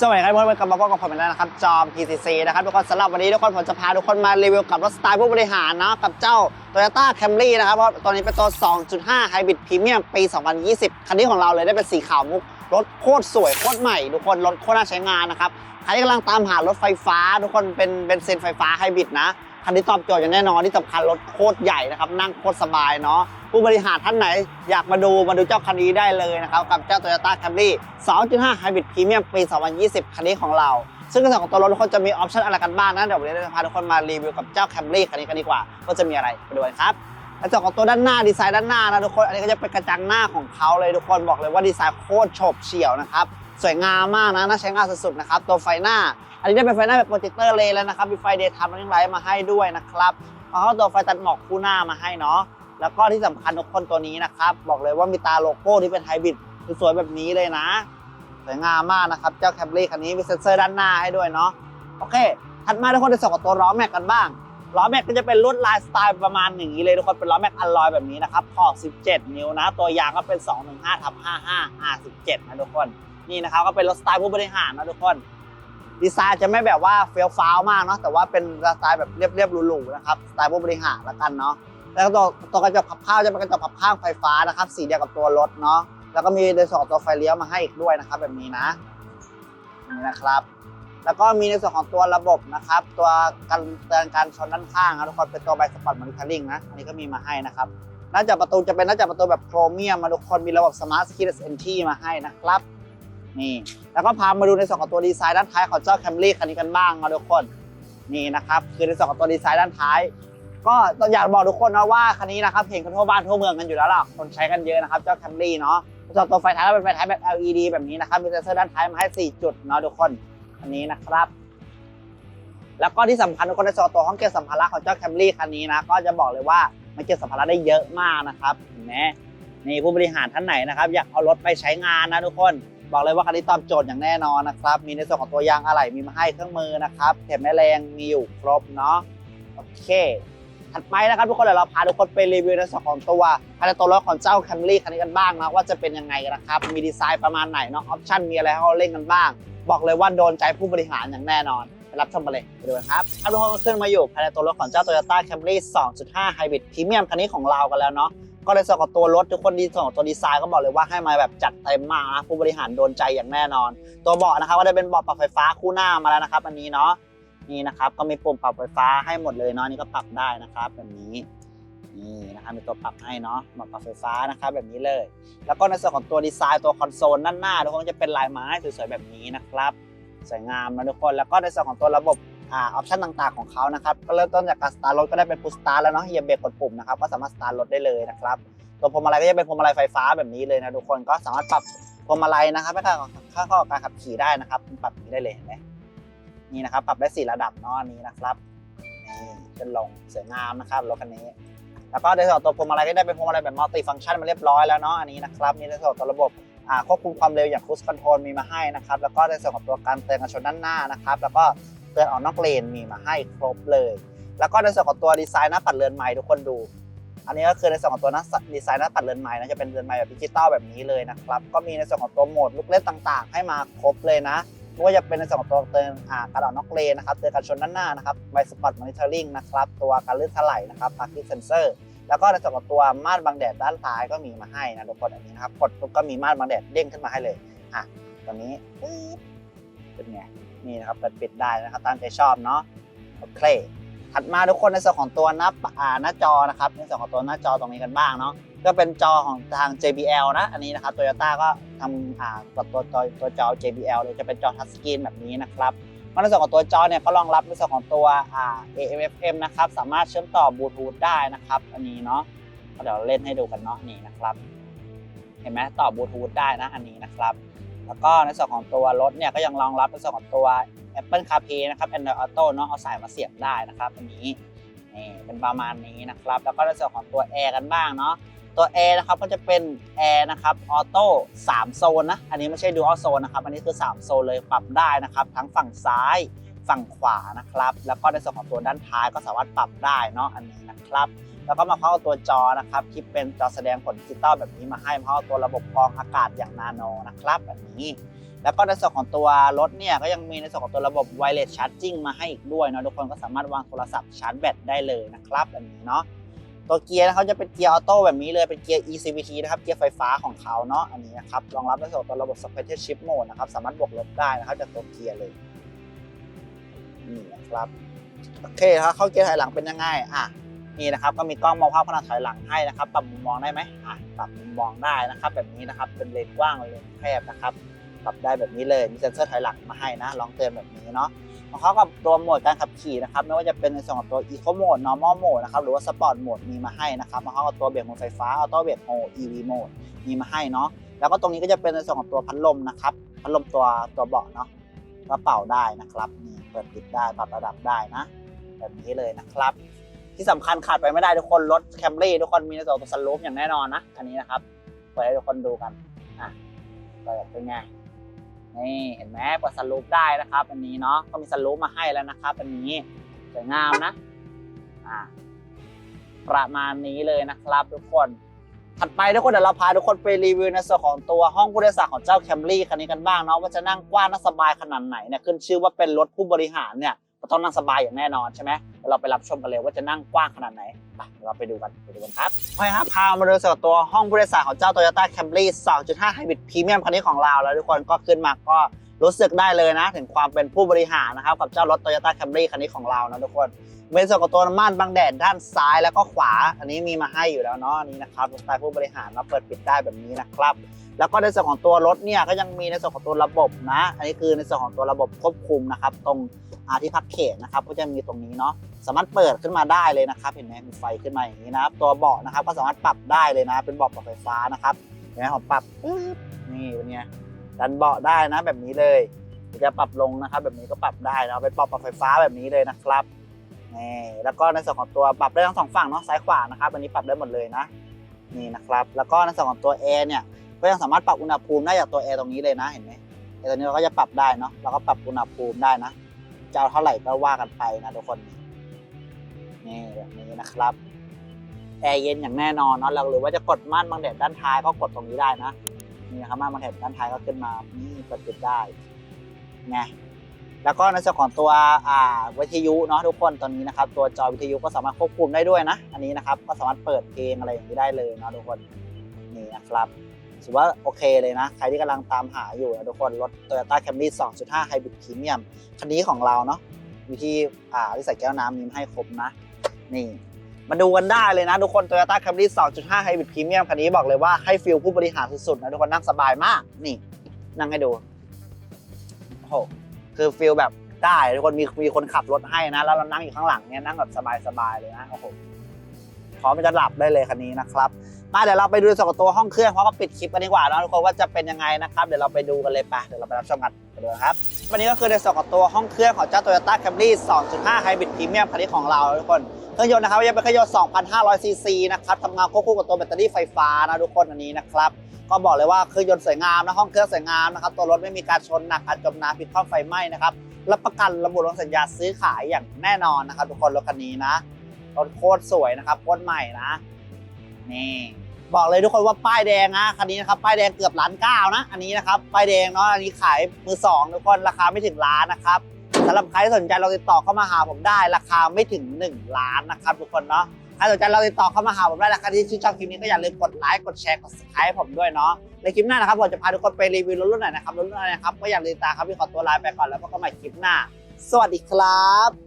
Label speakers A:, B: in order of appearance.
A: สวัสดีครับทุกคนกลับมาพบกับผมอีกแล้วนะครับ จอม PCC นะครับทุกคนสำหรับวันนี้ทุกคนผมจะพาทุกคนมารีวิวกับรถสไตล์ผู้บริหารเนาะกับเจ้า Toyota Camry นะครับ เพราะตอนนี้เป็นตัว 2.5 Hybrid Premium ปี 2020 คันนี้ของเราเลยได้เป็นสีขาวมุก รถโคตรสวยโคตรใหม่ ทุกคน รถโคตรน่าใช้งานนะครับ ใครกำลังตามหารถไฟฟ้า ทุกคนเป็นเป็นเซนไฟฟ้าไฮบริดนะ คันนี้ตอบโจทย์อย่างแน่นอนที่สำคัญรถโคตรใหญ่นะครับ นั่งโคตรสบายเนาะผู้บริหารท่านไหนอยากมาดูมาดูเจ้าคันนี้ได้เลยนะครับ กับเจ้า Toyota Camry 2.5 Hybrid Premium ปี 2020 คันนี้ของเรา ซึ่งในส่วนของตัวรถทุกคนจะมีออปชั่นอะไรกันบ้างนะเดี๋ยววันนี้เราจะพาทุกคนมารีวิวกับเจ้า Camry คันนี้กันดีกว่าว่าจะมีอะไรไปดูกันครับในส่วนของตัวด้านหน้าดีไซน์ด้านหน้านะทุกคน อันนี้ก็จะเป็นกระจังหน้าของเขาเลยทุกคนบอกเลยว่าดีไซน์โคตรโฉบเฉี่ยวนะครับ สวยงามมากนะน่าใช้งานสุดๆนะครับตัวไฟหน้า อันนี้ได้เป็นไฟหน้าแบบโปรเจคเตอร์เลยแล้วนะครับมีไฟเดย์ไทม์และไลท์มาให้ด้วยนะครับแล้วก็ตัวไฟตัดหมอกคู่หน้ามาให้เนาะแล้วก็ที่สำคัญทุกคนตัวนี้นะครับบอกเลยว่ามีตาโลโก้ที่เป็นไฮบริดสวยแบบนี้เลยนะสวยงามมากนะครับเจ้าแคมรี่คันนี้มีเซ็นเซอร์ด้านหน้าให้ด้วยเนาะโอเค ถัดมาทุกคนในส่วนของตัวล้อแม็กกันบ้างล้อแม็กก็จะเป็นลวดลายสไตล์ประมาณอย่างนี้เลยทุกคนเป็นล้อแม็กอัลลอยแบบนี้นะครับขอบ 17 นิ้วนะ ตัวยางก็เป็น 215ทับ55 R17 นะทุกคน นี่นะครับก็เป็นรถสไตล์ผู้บริหารนะทุกคน ดีไซน์จะไม่แบบว่าเฟี้ยวฟ้าวมากเนาะแต่ว่าเป็นสไตล์แบบเรียบๆหรูๆนะครับสไตล์ผู้บริหารละกันเนาะแล้วก็ตัวตัวกระจกขับข้าวจะเป็นกระจกขับข้างไฟฟ้านะครับ สีเดียวกับตัวรถเนาะแล้วก็มีในส่วนของตัวไฟเลี้ยวมาให้อีกด้วยนะครับ แบบนี้นะนี่นะครับ แล้วก็มีในส่วนของตัวระบบนะครับ ตัวการเตือนการชนด้านข้างนะทุกคนเป็นตัวไบสปอร์ตมอนิเตอร์ลิงนะอันนี้ก็มีมาให้นะครับหน้าจอประตูจะเป็นหน้าจอประตูแบบโครเมียมมาทุกคนมีระบบสมาร์ทสกิลเอนทีมาให้นะครับ นี่ แล้วก็พามาดูในส่วนของตัวดีไซน์ด้านท้ายของเจ้า Camry คันนี้กันบ้างนะทุกคนนี่นะครับคือในส่วนของตัวดีไซน์ด้านท้าย ก็ต้องอยากบอกทุกคนนะว่าคันนี้นะครับเห็นกันทั่วบ้านทั่วเมืองกันอยู่แล้วล่ะคนใช้กันเยอะนะครับเจ้า Camry เนาะส่วนตัวไฟท้ายก็เป็นไฟท้ายแบบ LED แบบนี้นะครับมีเซ็นเซอร์ด้านท้ายมาให้สี่จุดเนาะทุกคนอันนี้นะครับแล้วก็ที่สำคัญทุกคนในส่วนตัวห้องเก็บสัมภาระของเจ้าแคมรี่คันนี้นะก็จะบอกเลยว่ามันเก็บสัมภาระได้เยอะมากนะครับเห็นไหมนี่ผู้บริหารท่านไหนนะครับ อยากเอารถไปใช้งานนะทุกคน บอกเลยว่าคันนี้ตอบโจทย์อย่างแน่นอนนะครับ มีในส่วนของตัวยางอะไหล่มีมาให้เครื่องมือนะครับเข็มแม่แรงมีอยู่ครบเนาะโอเคถัดไปนะครับทุกคนเดี๋ยวเราพาทุกคนไปรีวิวในส่วนของตัวภายในตัวรถของเจ้าแคมรี่คันนี้กันบ้างนะว่าจะเป็นยังไงนะครับ มีดีไซน์ประมาณไหนเนาะออปชั่นมีอะไรให้เราเล่นกันบ้าง บอกเลยว่าโดนใจผู้บริหารอย่างแน่นอนไปรับชมกันเลยไปดูกันครับครับทุกคนก็ขึ้นมาอยู่ภายในตัวรถของเจ้า Toyota Camry 2.5 Hybrid Premium คันนี้ของเรากันแล้วเนาะ ก็ในส่วนของตัวรถทุกคนดีส่วนของตัวดีไซน์ก็บอกเลยว่าให้มาแบบจัดเต็มมากนะผู้บริหารโดนใจอย่างแน่นอน ตัวเบาะนะครับก็ได้เป็นเบาะปรับไฟฟ้าคู่หน้ามาแล้วนะครับ อันนี้เนาะนี่นะครับก็มีปุ่มปรับไฟฟ้าให้หมดเลยเนาะนี่ก็ปรับได้นะครับแบบนี้นี่นะครับมีตัวปรับให้เนาะปรับไฟฟ้านะครับแบบนี้เลย แล้วก็ในส่วนของตัวดีไซน์ตัวคอนโซลด้านหน้าทุกคนจะเป็นลายไม้สวยๆแบบนี้นะครับ สวยงามนะทุกคนแล้วก็ในส่วนของตัวระบบ ออปชันต่างๆของเขานะครับก็เริ่มต้นจากการสตาร์ทรถก็ได้เป็นพุชสตาร์ทแล้วเนาะเหยียบเบรกกดปุ่มนะครับก็สามารถสตาร์ทรถได้เลยนะครับตัวพวงมาลัยก็จะเป็นพวงมาลัยไฟฟ้าแบบนี้เลยนะทุกคนก็สามารถปรับพวงมาลัยนะครับให้เข้ากับข้ากับการขับขี่ได้นะครับปรับนี้ได้เลยเห็นไหมนี่นะครับปรับได้สี่ระดับเนาะอันนี้นะครับนี่ขึ้นลงสวยงามนะครับรถคันนี้แล้วก็ในส่วนของตัวพวงมาลัยก็ได้เป็นพวงมาลัยแบบมัลติฟังก์ชันมาเรียบร้อยแล้วเนาะอันนี้นะครับนี่ในส่วนของตัวระบบควบคุมความเร็วอย่างครู i คอนโทรลมีมาให้นะครับแล้วก็ในส่วนของตัวการเตือนกันชนด้านหน้านะครับ แล้วก็ เตือนออกนอกเลนมีมาให้ครบเลย แล้วก็ในส่วนของตัวดีไซน์หน้าปัดเรือนไม้ทุกคนดู อันนี้ก็คือในส่วนของตัวหน้าดีไซน์หน้าปัดเรือนไม้นะจะเป็นเรือนไม้แบบดิจิตอลแบบนี้เลยนะครับ ก็มีในส่วนของตัวโหมดลูกเล่นต่างๆ ให้มาครบเลยนะไม่ว่าจะเป็นในส่วนของตัวเตือนอ่าการออกนอกเลนนะครับเตือนกันชนด้านหน้านะครับไบสปอตมอนิเตอร์ลิงนะครับตัวการลื่นถลายนะครับพาร์คิงเซนเซอร์แล้วก็ในส่วนของตัวม่านบังแดดด้านซ้ายก็มีมาให้นะทุกคนอันนี้นะครับกดปุ๊บก็มีม่านบังแดดเด้งขึ้นมาให้เลยอะตัวนี้ปึ๊บเป็นไง นี่นะครับเปิดปิดได้นะครับตามใจชอบเนาะโอเคถัดมาทุกคนในส่วนของตัวหน้าปะอ่าหน้าจอนะครับในส่วนของตัวหน้าจอตรงนี้กันบ้างเนาะก็เป็นจอของทาง JBL นะอันนี้นะครับ Toyota ก็ทำอ่ากับตัวตัวตัวจอ JBL เลยจะเป็นจอทัชสกรีนแบบนี้นะครับมาในส่วนของตัวจอเนี่ยก็รองรับในส่วนของตัวอ่า AM FM นะครับสามารถเชื่อมต่อบลูทูธได้นะครับ อันนี้เนาะก็เดี๋ยวเล่นให้ดูกันเนาะนี่นะครับ เห็นไหมต่อบลูทูธได้นะอันนี้นะครับ แล้วก็ในส่วนของตัวรถเนี่ยก็ยังรองรับในส่วนของตัว Apple CarPlay นะครับ Android Auto เนาะเอาสายมาเสียบได้นะครับอันนี้นี่เป็นประมาณนี้นะครับ แล้วก็ในส่วนของตัวแอร์กันบ้างเนาะตัวแอร์นะครับก็จะเป็นแอร์นะครับออโต้3โซนนะอันนี้ไม่ใช่ดูอัลโซนนะครับอันนี้คือ 3 โซนเลยปรับได้นะครับ ทั้งฝั่งซ้ายฝั่งขวานะครับ แล้วก็ในส่วนของตัวด้านท้ายก็สามารถปรับได้เนาะอันนี้นะครับ แล้วก็มาพร้อมกับตัวจอนะครับที่เป็นจอแสดงผลดิจิตอลแบบนี้มาให้พร้อมกับตัวระบบกรองอากาศอย่างนาโนนะครับแบบนี้ แล้วก็ในส่วนของตัวรถเนี่ยก็ยังมีในส่วนของตัวระบบไวเลสชาร์จิ่งมาให้อีกด้วยเนาะทุกคนก็สามารถวางโทรศัพท์ชาร์จแบตได้เลยนะครับแบบนี้เนาะตัวเกียร์นะครับจะเป็นเกียร์ออโต้แบบนี้เลยเป็นเกียร์ ECVT นะครับเกียร์ไฟฟ้าของเขาเนาะอันนี้นะครับรองรับในส่วนของตัวระบบ Special Shift Mode นะครับสามารถบวกลบได้นะครับจากตัวเกียร์เลยนี่นะครับโอเคครับเข้าเกียร์ถอยหลังเป็นยังไงอะ นี่นะครับก็มีกล้องมองภาพขนาดถอยหลังให้นะครับปรับมุมมองได้ไหมอะปรับมุมมองได้นะครับ แบบนี้นะครับเป็นเลนกว้างเลนแคบนะครับปรับได้แบบนี้เลยมีเซ็นเซอร์ถอยหลังมาให้นะลองเตือนแบบนี้เนาะของเขากับตัวโหมดการขับขี่นะครับไม่ว่าจะเป็นในส่วนของตัว Eco Mode Normal Mode นะครับหรือว่า Sport Mode มีมาให้นะครับมาพร้อมกับตัวเบรกมือไฟฟ้า Auto Brake Mode EV Mode มีมาให้เนาะแล้วก็ตรงนี้ก็จะเป็นในส่วนของตัวพัดลมนะครับพัดลมตัวตัวเบาะเนาะก็เป่าได้นะครับนี่เปิดปิดได้ปรับระดับได้นะ แบบนี้เลยนะครับ ที่สำคัญขาดไปไม่ได้ทุกคนรถแคมรี่ทุกคนมีในส่วตัวสลูปอย่างแน่นอนนะอันนี้นะครับเปิดให้ทุกคนดูกันอะเปิดเป็นไงนี่เห็นไหมเปิดสลูปได้นะครับอันนี้เนาะก็มีสลูปมาให้แล้วนะครับอันนี้สวยงามนะอ่าประมาณนี้เลยนะครับทุกคนถัดไปทุกคนเดี๋ยวเราพาทุกคนไปรีวิวในส่วนของตัวห้องผู้โดยสารของเจ้าแคมรี่คันนี้กันบ้างเนาะว่าจะนั่งกว้างนั่งสบายขนาดไหนเนี่ยขึ้นชื่อว่าเป็นรถผู้บริหารเนี่ย ก็ต้องนั่งสบายอย่างแน่นอนใช่ไหมเราไปรับชมกันเลยว่าจะนั่งกว้างขนาดไหนไปเราไปดูกันไปดูกันครับโอเคครับพามาดูส่วนตัวห้องผู้โดยสารของเจ้า Toyota Camry 2.5 Hybrid Premium คันนี้ของเราแล้วทุกคนก็ขึ้นมาก็รู้สึกได้เลยนะ ถึงความเป็นผู้บริหารนะครับกับเจ้ารถ Toyota Camry คันนี้ของเรานะทุกคนเป็นส่วนของตัวม่านบังแดดด้านซ้ายแล้วก็ขวา อันนี้มีมาให้อยู่แล้วเนาะอันนี้นะครับสไตล์ผู้บริหารมาเปิดปิดได้แบบนี้นะครับ แล้วก็ในส่วนของตัวรถเนี่ยก็ยังมีในส่วนของตัวระบบนะ อันนี้คือในส่วนของตัวระบบควบคุมนะครับ ตรงอาที่พักเขตนะครับ ก็จะมีตรงนี้เนาะสามารถเปิดขึ้นมาได้เลยนะครับ เห็นไหมมีไฟขึ้นมาอย่างนี้นะครับ ตัวเบาะนะครับ ก็สามารถปรับได้เลยนะ เป็นเบาะปรับไฟฟ้านะครับเห็นไหมผมปรับปึ๊บนี่เป็นไงดันเบาะได้นะแบบนี้เลยจะปรับลงนะครับ แบบนี้ก็ปรับได้นะเป็นเบาะปรับไฟฟ้าแบบนี้เลยนะครับนี่แล้วก็ในส่วนของตัวปรับได้ทั้งสองฝั่งเนาะซ้ายขวานะครับอันนี้ปรับได้หมดเลยนะนี่นะครับ แล้วก็ในส่วนของตัวแอร์เนี่ย ก็ยังสามารถปรับอุณหภูมิได้จากตัวแอร์ตรงนี้เลยนะเห็นไหมแอร์ตัวนี้เราก็จะปรับได้เนาะเราก็ปรับอุณหภูมิได้นะจะเอาเท่าไหร่ก็ว่ากันไปนะทุกคนนี่แบบนี้นะครับแอร์เย็นอย่างแน่นอนเนาะเราหรือว่าจะกดม่านบังแดดด้านท้ายก็กดตรงนี้ได้นะนี่นะครับม่านบังแดดด้านท้ายก็ขึ้นมานี่เปิดปิดได้ไงแล้วก็ในส่วนของตัวอ่าวิทยุเนาะทุกคนตอนนี้นะครับ ตัวจอวิทยุก็สามารถควบคุมได้ด้วยนะ อันนี้นะครับก็สามารถเปิดเพลงอะไรอย่างนี้ได้เลยเนาะทุกคนนี่นะครับ ถือว่าโอเคเลยนะ ใครที่กำลังตามหาอยู่นะทุกคนรถ Toyota Camry 2.5 Hybrid Premium คันนี้ของเราเนาะมีที่อ่าที่ใส่แก้วน้ำมีมให้ครบนะ นี่มาดูกันได้เลยนะทุกคน Toyota Camry 2.5 Hybrid Premium คันนี้บอกเลยว่าให้ฟิลผู้บริหารสุดๆนะทุกคนนั่งสบายมาก นี่นั่งให้ดูโอ้โหคือฟิลแบบได้ทุกคนมีมีคนขับรถให้นะ แล้วเรานั่งอยู่ข้างหลังเนี่ยนั่งแบบสบายๆเลยนะโอ้โหพร้อมจะหลับได้เลยคันนี้นะครับ มาเดี๋ยวเราไปดูส่วนของตัวห้องเครื่องเพราะก็ปิดคลิปกันดีกว่าเนอะทุกคนว่าจะเป็นยังไงนะครับเดี๋ยวเราไปดูกันเลยไปเดี๋ยวเราไปรับชมกันไปดูครับวันนี้ก็คือในส่วนของตัวห้องเครื่องของเจ้า Toyota Camry 2.5 Hybrid Premium คันนี้ของเราทุกคนเครื่องยนต์นะครับยังเป็นเครื่องยนต์ 2,500 ซีซีนะครับทำงานควบคู่กับตัวแบตเตอรี่ไฟฟ้านะทุกคนอันนี้นะครับก็บอกเลยว่าเครื่องยนต์สวยงามนะห้องเครื่องสวยงามนะครับตัวรถไม่มีการชนหนักการจมน้ำผิดข้อไฟไหม้นะครับรับประกันระบุลงสัญญาซื้อขายอย่างแน่นอนนะครับทุกคนรถคันนี้นะรถโคตรสวยนะครับโคตรใหม่นะนี่ บอกเลยทุกคนว่าป้ายแดงนะคันนี้นะครับป้ายแดงเกือบล้านเก้านะ อันนี้นะครับป้ายแดงเนาะอันนี้ขายมือสองทุกคนราคาไม่ถึงล้านนะครับสำหรับใครที่สนใจลองติดต่อเข้ามาหาผมได้ ราคาไม่ถึง 1 ล้านนะครับทุกคนเนาะถ้าสนใจเราติดต่อเข้ามาหาผมได้นะครับที่ชื่นชอบคลิปนี้ก็อย่าลืมกดไลค์กดแชร์กด subscribe ให้ผมด้วยเนาะในคลิปหน้านะครับผมจะพาทุกคนไปรีวิวรถรุ่นไหนนะครับรถรุ่นไหนนะครับก็อย่าลืมตามครับพี่ขอตัวลาไปก่อนแล้วพบกันใหม่คลิปหน้า สวัสดีครับ